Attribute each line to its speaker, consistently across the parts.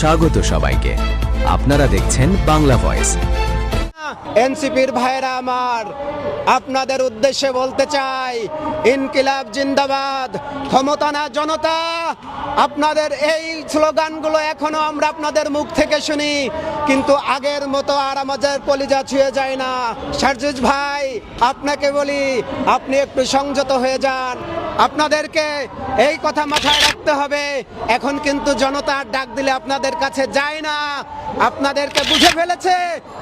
Speaker 1: স্বাগত সবাইকে। আপনারা দেখছেন বাংলা ভয়েস।
Speaker 2: এনসিপির ভাইরা আমার, আপনাদের উদ্দেশ্যে বলতে চাই, ইনকিলাব জিন্দাবাদ, ক্ষমতা না জনতা, আপনাদের এই স্লোগানগুলো এখনও আমরা আপনাদের মুখ থেকে শুনি, কিন্তু আগের মতো আর আমাদের কলিজা ছুঁয়ে যায় না। সার্জুজ ভাই, আপনাকে বলি, আপনি একটু সংযত হয়ে যান। আপনাদেরকে এই কথা মাথায় রাখতে হবে। এখন কিন্তু জনতার ডাক দিলে আপনাদের কাছে যায় না। আপনাদেরকে বুঝে ফেলেছে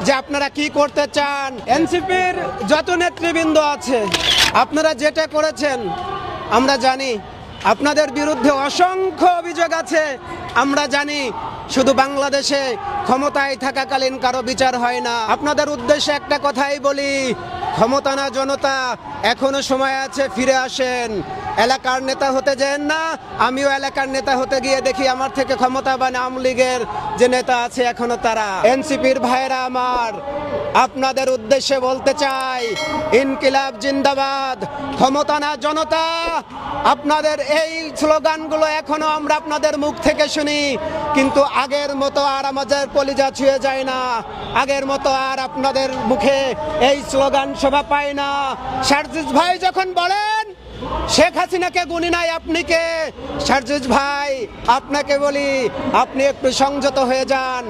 Speaker 2: যে আপনারা কি করতে চান। এনসিপির যত নেতৃবৃন্দ আছে, আপনারা যেটা করেছেন, আমরা জানি। আপনাদের বিরুদ্ধে অসংখ্য অভিযোগ আছে। আমরা জানি, শুধু বাংলাদেশে ক্ষমতায় থাকাকালীন কারও বিচার হয় না। আপনাদের উদ্দেশ্যে একটা কথাই বলি ক্ষমতা না, জনতা এখনও সময় আছে, ফিরে আসেন। এলাকার নেতা হতে যেন না, আমিও এলাকার নেতা হতে গিয়ে দেখি আমার থেকে ক্ষমতাবান আওয়ামী লীগের যে নেতা আছে এখনও তারা। এনসিপির ভাইরা আমার আপনাদের উদ্দেশ্যে বলতে চাই, ইনকিলাব জিন্দাবাদ, ক্ষমতা না জনতা। আপনাদের এই স্লোগানগুলো এখনও আমরা আপনাদের মুখ থেকে শুনি, কিন্তু আগের মতো আর আমাদের কলিজা ছুঁয়ে যায় না। আগের মতো আর আপনাদের মুখে এই স্লোগান শোভা পায় না। সার্জিস ভাই যখন বলেন শেখ হাসিনাকে গুনি নাই, আপনি কে? সার্জুজ ভাই, আপনাকে বলি, আপনি একটু সংযত হয়ে যান।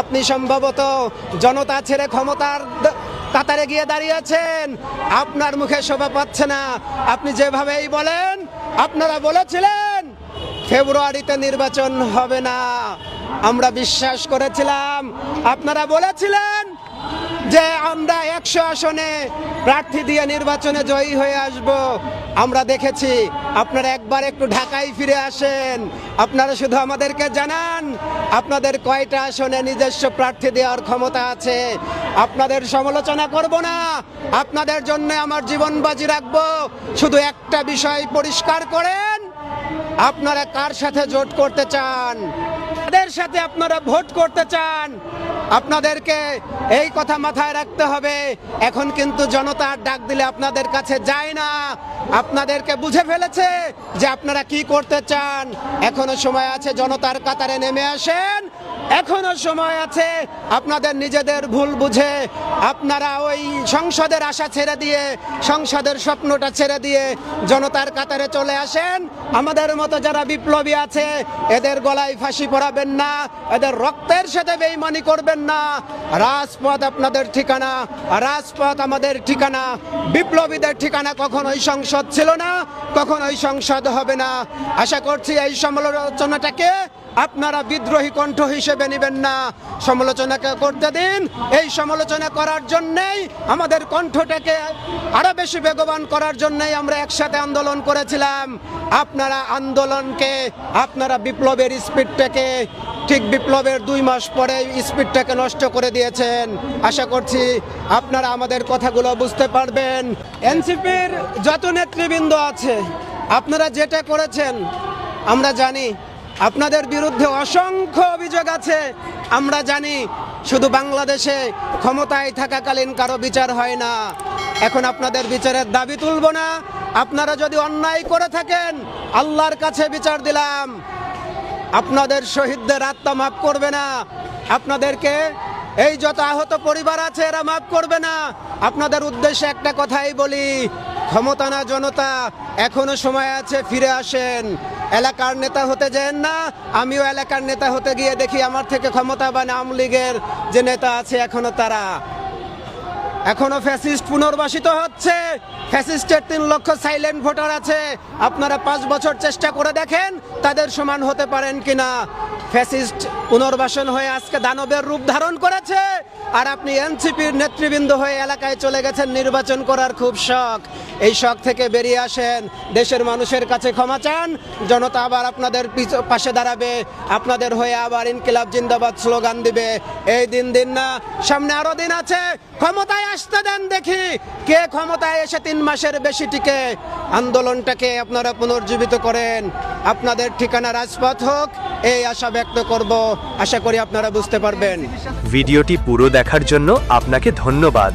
Speaker 2: আপনি সম্ভবত জনতা ছেড়ে ক্ষমতার কাতারে গিয়ে দাঁড়িয়েছেন আপনার মুখে শোভা পাচ্ছে না। আপনি যেভাবেই বলেন, আপনারা বলেছিলেন, ফেব্রুয়ারিতে নির্বাচন হবে না। আমরা বিশ্বাস করেছিলাম, আপনারা বলেছিলেন যে আমরা একশো আসনে প্রার্থী দিয়ে নির্বাচনে জয়ী হয়ে আসব, আমরা দেখেছি আপনারা একবার একটু ঢাকায় ফিরে আসেন। আপনারা শুধু আমাদেরকে জানান, আপনাদের কয়টা আসনে নিজস্ব প্রার্থী দেওয়ার ক্ষমতা আছে? আপনাদের সমালোচনা করব না, আপনাদের জন্য আমার জীবন বাজি রাখব। শুধু একটা বিষয় পরিষ্কার করেন, আপনারা কার সাথে জোট করতে চান? তাদের সাথে আপনারা ভোট করতে চান, আপনাদেরকে এই কথা মাথায় রাখতে হবে। এখন কিন্তু জনতার ডাক দিলে আপনাদের কাছে যায় না। আপনাদেরকে বুঝে ফেলেছে যে আপনারা কি করতে চান। এখনও সময় আছে, জনতার কাতারে নেমে আসেন। এখনও সময় আছে, আপনাদের নিজেদের ভুল বুঝে আপনারা ওই সংসদের আশা ছেড়ে দিয়ে, সংসদের স্বপ্নটা ছেড়ে দিয়ে জনতার কাতারে চলে আসেন। আমাদের মতো যারা বিপ্লবী আছে, এদের গলায় ফাঁসি পড়াবেন না, এদের রক্তের সাথে বেইমানি করবেন না। রাজপথ আপনাদের ঠিকানা, রাজপথ আমাদের ঠিকানা। বিপ্লবীদের ঠিকানা কখনোই সংসদ ছিল না, কখনোই সংসদ হবে না। আশা করছি এই সমালোচনাটাকে আপনারা বিদ্রোহী কণ্ঠ হিসেবে নেবেন না। সমালোচনাকে করতে দিন। এই সমালোচনা করার জন্যেই আমাদের কণ্ঠটাকে আরও বেশি বেগবান করার জন্যই আমরা একসাথে আন্দোলন করেছিলাম। আপনারা আন্দোলনকে, আপনারা বিপ্লবের স্পিডটাকে, ঠিক বিপ্লবের দুই মাস পরে স্পিডটাকে নষ্ট করে দিয়েছেন। আশা করছি আপনারা আমাদের কথাগুলো বুঝতে পারবেন। এনসিপির যত নেতৃবৃন্দ আছে, আপনারা যেটা করেছেন, আমরা জানি। আপনাদের বিরুদ্ধে অসংখ্য অভিযোগ আছে। আমরা জানি শুধু বাংলাদেশে ক্ষমতায় থাকাকালীন কারও বিচার হয় না। এখন আপনাদের বিচারের দাবি তুলব না। আপনারা যদি অন্যায় করে থাকেন, আল্লাহর কাছে বিচার দিলাম। আপনাদের শহীদদের আত্মা মাফ করবে না। আপনাদেরকে এই যত আহত পরিবার আছে, এরা মাফ করবে না। আপনাদের উদ্দেশ্যে একটা কথাই বলি, ক্ষমতা না জনতা, এখনও সময় আছে, ফিরে আসেন। এলাকার নেতা হতে যেন না। আমিও এলাকার নেতা হতে গিয়ে দেখি আমার থেকে ক্ষমতাবান আওয়ামী লীগের যে নেতা আছে, এখনও তারা। এখনও ফ্যাসিস্ট পুনর্বাসিত হচ্ছে। ফ্যাসিস্টের তিন লক্ষ সাইলেন্ট ভোটার আছে। আপনারা পাঁচ বছর চেষ্টা করে দেখেন, তাদের সমান হতে পারেন কিনা। ফ্যাসিস্ট পুনর্বাসন হয়ে আজকে দানবের রূপ ধারণ করেছে। আর আপনি এনসিপির নেতৃবৃন্দ হয়ে এলাকায় চলে গেছেন, নির্বাচন করার খুব শখ। এই শখ থেকে বেরিয়ে আসেন। দেশের মানুষের কাছে ক্ষমা চান। জনতা আবার আপনাদের পাশে দাঁড়াবে। আপনাদের হয়ে আবার ইনকিলাব জিন্দাবাদ স্লোগান দিবে। এই দিন দিন না, সামনে আরও দিন আছে। ক্ষমতায় আসতে দেন দেখি। কে ক্ষমতায় এসে তিন মাসের বেশি টিকে? আন্দোলনটাকে আপনারা পুনর্জীবিত করেন। আপনাদের ঠিকানা রাজপথ হোক, এই আশা ব্যক্ত করব। আশা করি আপনারা বুঝতে পারবেন।
Speaker 1: ভিডিওটি পুরো দেখার জন্য আপনাকে ধন্যবাদ।